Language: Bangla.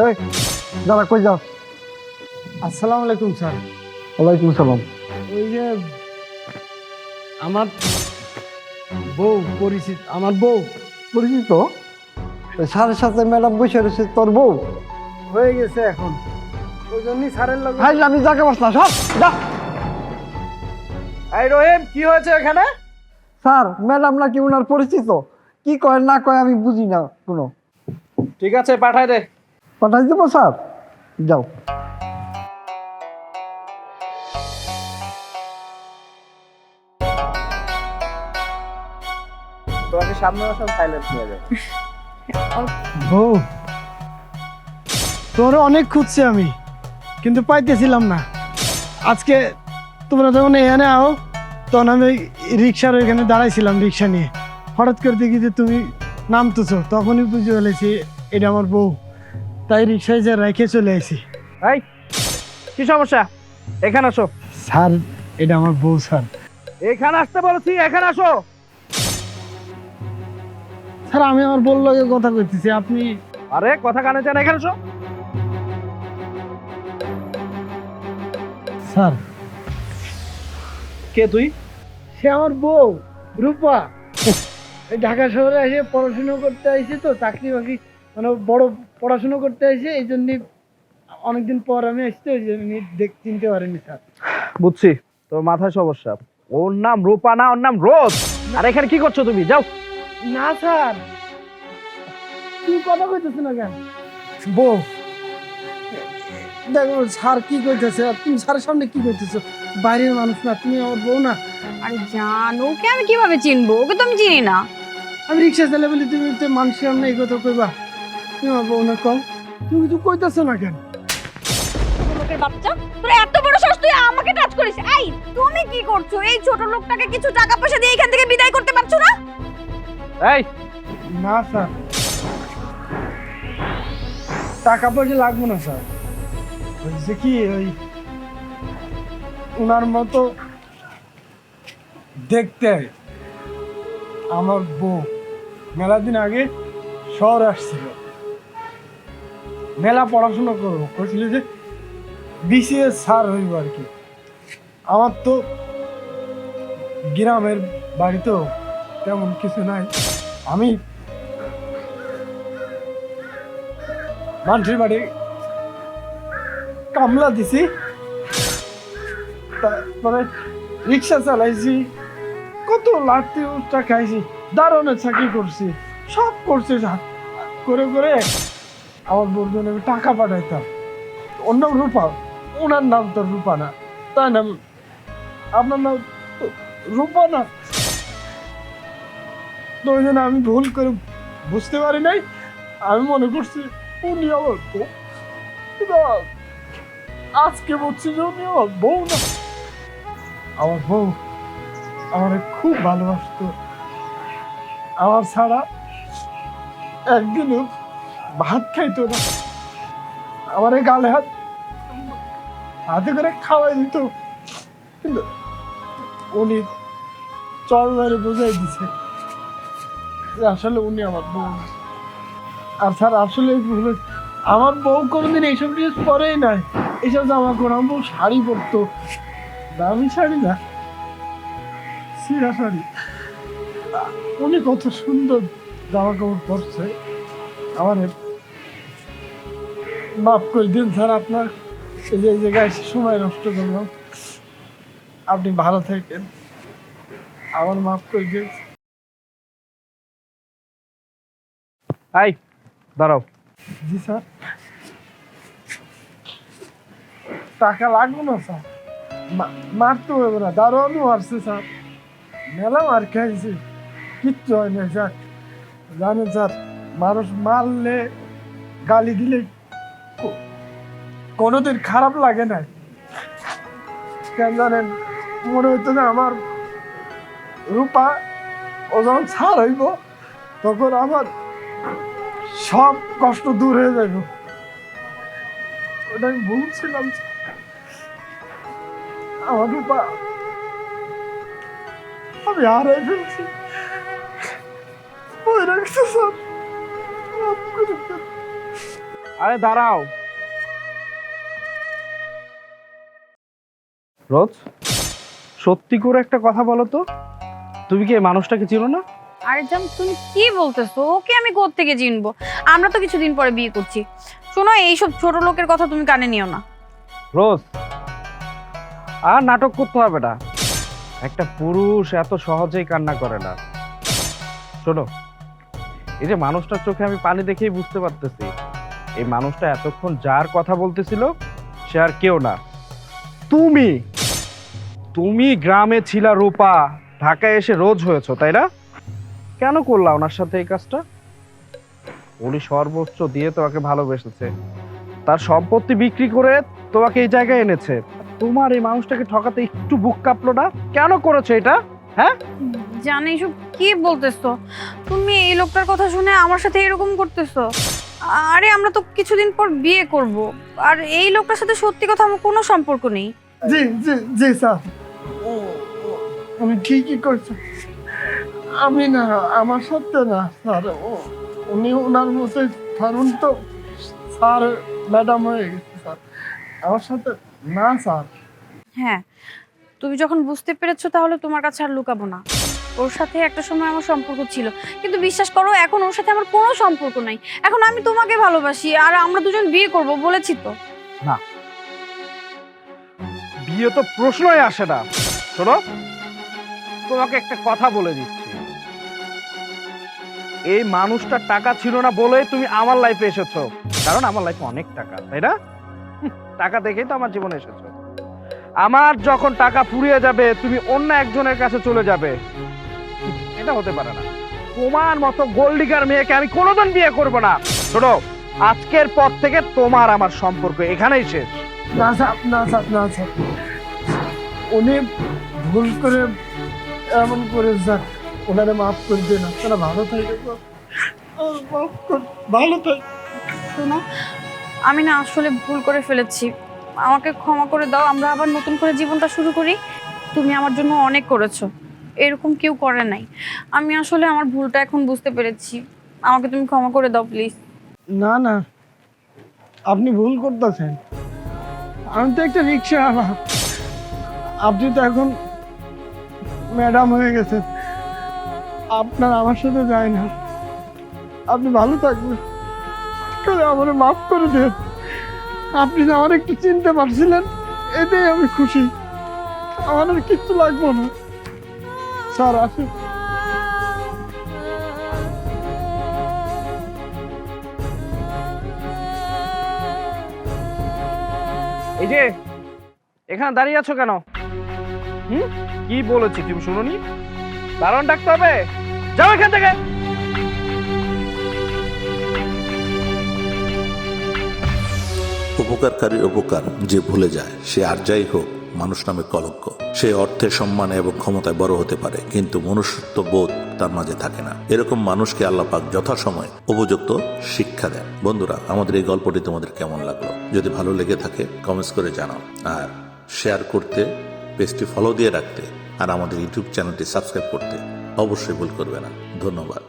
এই দাদা কই যাও? আসসালামু আলাইকুম স্যার। ওয়ালাইকুম সালাম ওই যে আমার বউ পরিচিত আমার বউ। পরিচিত? স্যারের সাথে ম্যাডাম বসে রয়েছে তোর বউ? হয়ে গেছে এখন। ওই জন্যই স্যারের লগে ভাই আমি জায়গা বাস না সব যা। এই রহিম কি হয়েছে এখানে? স্যার ম্যাডাম নাকি ওনার পরিচিত? কি কয় না কয় আমি বুঝি না কোনো। ঠিক আছে পাঠাই দে। পাঠাই দেবো স্যার। যাও। তোমাকে সামনে আসা সাইলেন্ট নিয়ে যাবে। বউ তোর অনেক খুঁজছি আমি কিন্তু পাইতেছিলাম না। আজকে তোমরা যখন এখানে আও তখন আমি রিক্সার ওইখানে দাঁড়াইছিলাম রিক্সা নিয়ে। হঠাৎ করে দেখি যে তুমি নামতেছো তখনই বুঝে ফেলেছি এটা আমার বউ। তাই রিক্সায় যে রেখে চলে আসি এই কি সমস্যা? এখানে আসো। স্যার এটা আমার বউ স্যার। এখানে আসতে বলেছি এখানে আসো। স্যার আমি আমার লগে কথা কইতেছি আপনি আরে কথা কানে চান এখানে আসো। স্যার। কে তুই? সে আমার বউ রূপা। এই ঢাকা শহরে এসে পড়াশুনো করতে আইসি তো চাকরি বাকরি মানে বড় পড়াশুনো করতে আইসি এই জন্য অনেকদিন পর আমি আসতে ওই জন্য দেখ চিনতে পারিনি স্যার। বুঝছি তোর মাথায় সমস্যা। ওর নাম রূপা না ওর নাম রোজ। আর এখানে কি করছ তুমি? যাও। না স্যার। তুই কথা কইতেছ না কেন? বউ দেখো স্যার কি কইতেছে? আর তুমি স্যারের সামনে কি কইতেছো? বাইরের মানুষ না তুমি আমার বউ না। আরে জানো ওকে আমি কীভাবে চিনবো? ওকে তো আমি চিনি না। আমি রিক্সা চালাই বলি তুমি তো মানুষের সামনে এই কথা কইবা। তুমি কম। কিছু কইতেছো না কেন? লোকের বাচ্চা তোর এত বড় সাহস তুই আমাকে টাচ করিস। এই তুমি কি করছ? এই ছোট লোকটাকে কিছু টাকা পয়সা দিয়ে এখান থেকে বিদায় করতে পারছ না? এই। না স্যার। টাকা পয়সা লাগবে না স্যার। কি ওই ওনার মতো দেখতে আমার বউ। মেলা দিন আগে শহর আসছিল। মেলা পড়াশোনা করব। করছিল যে বিসিএস স্যার হইব আর কি। আমার তো গ্রামের বাড়িতেও তেমন কিছু নাই। আমি মানুষের বাড়ি কামলা দিছি। তারপরে রিক্সা চালাইছি। কত লাঠি উঠটা খাইছি। দারুণের চাকরি করছি। সব করছি। করে করে আমার বন্ধুর আমি টাকা পাঠাইতাম। নাম রূপা ওনার নাম তো রূপা না। তাই নাম, আপনার নাম রূপা না। তো ওই জন্য আমি ভুল করে বুঝতে পারি নাই। আমি মনে করছি উনি আমার বউ। আজকে বলছি যে উনি আমার বউ না। আমার বউ আমার খুব ভালোবাসতো। আমার ছাড়া একদিনও ভাত খাইতো না। আমার গালে হাত হাতে করে খাওয়াই দিত। কিন্তু উনি চল মেরে বোঝাই দিছে আসলে উনি আমার বউ আর স্যার আসলে আমার বউ কোনোদিন এইসব ড্রেস পরেই নাই। এইসব জামা করে আমার বউ শাড়ি পরতো। দামি শাড়ি না সিরা শাড়ি। উনি কত সুন্দর জামা কাপড় পরছে। আমার মাফ করে দিন স্যার আপনার। যে জায়গায় সময় নষ্ট করলাম আপনি ভালো থাকেন। আমার মাফ করে দিন। এই দাঁড়াও। জি স্যার। টাকা লাগবে না স্যার। মারতে হবে না। দারোয়ানও মারছে স্যার। মেলা মার খাইছে কিচ্ছু হয় না স্যার। জানেন স্যার মানুষ মারলে গালি দিলে কোনোদিন খারাপ লাগে না কেন জানেন, মনে হইতো না আমার রূপা ও যখন ছাড় হইব, তখন আমার সব কষ্ট দূর হয়ে যাবে ওটা আমি বলছিলাম আমার রূপা, আমি হারাই ফেলছি। আরে দাঁড়াও। রোজ? সত্যি করে একটা কথা বলো তো। তুমি কি এই মানুষটাকে চিনো না? আরে জান তুমি কি বলতেছো? ওকে আমি থেকে চিনবো? আমরা তো কিছুদিন পরে বিয়ে করছি। শোনো এইসব ছোট লোকের কথা তুমি কানে নিও না। রোজ? আর নাটক করতে হবে না। একটা পুরুষ এত সহজেই কান্না করে না। শোনো এই যে মানুষটার চোখে আমি পানি দেখেই বুঝতে পারতেছি এই মানুষটা এতক্ষণ যার কথা বলতেছিল সে আর কেউ না। তুমি! তুমি গ্রামে ছিলা রূপা ঢাকায় এসে রোজ হয়েছো তাই না? কেন করলা ওনার সাথে এই কাজটা? উনি সর্বোচ্চ দিয়ে তোমাকে ভালোবেসেছে। তার সম্পত্তি বিক্রি করে তোমাকে এই জায়গায় এনেছে। তোমার এই মানুষটাকে ঠকাতে একটু বুক কাঁপলো না? কেন করেছ এটা? হ্যাঁ? জানি এইসব কি বলতেছো? তুমি এই লোকটার কথা শুনে আমার সাথে এরকম করতেছো? আরে আমরা তো কিছুদিন পর বিয়ে করব। আর এই লোকটার সাথে সত্যি কথা আমার কোনো সম্পর্ক নেই। জি জি জি স্যার। উনি ঠিকই করছেন আমি না আমার সাথে না স্যার। ও- উনি ওনার মতো থাকুন তো। স্যার ম্যাডাম হয়ে গেছে স্যার। আমার সাথে না স্যার। হ্যাঁ তুমি যখন বুঝতে পেরেছ তাহলে তোমার কাছে আর লুকাবো না। ওর সাথে একটা সময় আমার সম্পর্ক ছিল। কিন্তু বিশ্বাস করো এখন ওর সাথে আমার কোনো সম্পর্ক নাই। এখন আমি তোমাকে ভালোবাসি আর আমরা দুজন বিয়ে করব বলেছি তো। না। বিয়ে তো প্রশ্নই আসে না। শোনো তোমাকে একটা কথা বলে দিচ্ছি এই মানুষটার টাকা ছিল না বলেই তুমি আমার লাইফে এসেছ কারণ আমার লাইফে অনেক টাকা তাই না টাকা দেখেই তো আমার জীবনে এসেছ আমার যখন টাকা ফুরিয়ে যাবে তুমি অন্য একজনের কাছে চলে যাবে এটা হতে পারে না তোমার মতো গোল্ডিগার মেয়েকে আমি কোনোদিন বিয়ে করব না শোনো আজকের পর থেকে তোমার আমার সম্পর্ক এখানেই শেষ না স্যার না স্যার না স্যার উনি ভুল করে এমন করে স্যার ওনারে মাফ করে দেন আপনারা ভালো থাকে স্যার আহ, মাফ কর- ভালো থাকে। শোনো আমি না আসলে ভুল করে ফেলেছি। আমাকে ক্ষমা করে দাও আমরা আবার নতুন করে জীবনটা শুরু করি। তুমি আমার জন্য অনেক করেছ এরকম কেউ করে নাই। আমি আসলে আমার ভুলটা এখন বুঝতে পেরেছি। আমাকে তুমি ক্ষমা করে দাও প্লিজ। না না আপনি ভুল করতেছেন। আমি তো একটা রিক্সা আপনি তো এখন ম্যাডাম হয়ে গেছেন আপনার আমার সাথে যায় না। আপনি ভালো থাকবেন। করে আমার মাফ করে দেন। আপনি যে আমার একটু চিনতে পারছিলেন এটাই আমি খুশি। আমার আর কিচ্ছু লাগবে না। স্যার, আসুন। এই যে, এখানে দাঁড়িয়ে আছো কেন? হুম? কি বলেছি তুমি শুনোনি? দারণ ডাকতে হবে? যাও এখান থেকে। উপকারকারীর উপকার যে ভুলে যায়, সে আর যাই হোক, মানুষ নামে কলঙ্ক। সে অর্থে সম্মানে এবং ক্ষমতায় বড় হতে পারে, কিন্তু মনুষ্যত্ব বোধ তার মাঝে থাকে না। এরকম মানুষকে আল্লাহ পাক যথাসময় উপযুক্ত শিক্ষা দেন। বন্ধুরা, আমাদের এই গল্পটি তোমাদের কেমন লাগল? যদি ভালো লেগে থাকে কমেন্টস করে জানাও। আর শেয়ার করতে পেজটি ফলো দিয়ে রাখতে আর আমাদের ইউটিউব চ্যানেলটি সাবস্ক্রাইব করতে অবশ্যই ভুল করবে না। ধন্যবাদ।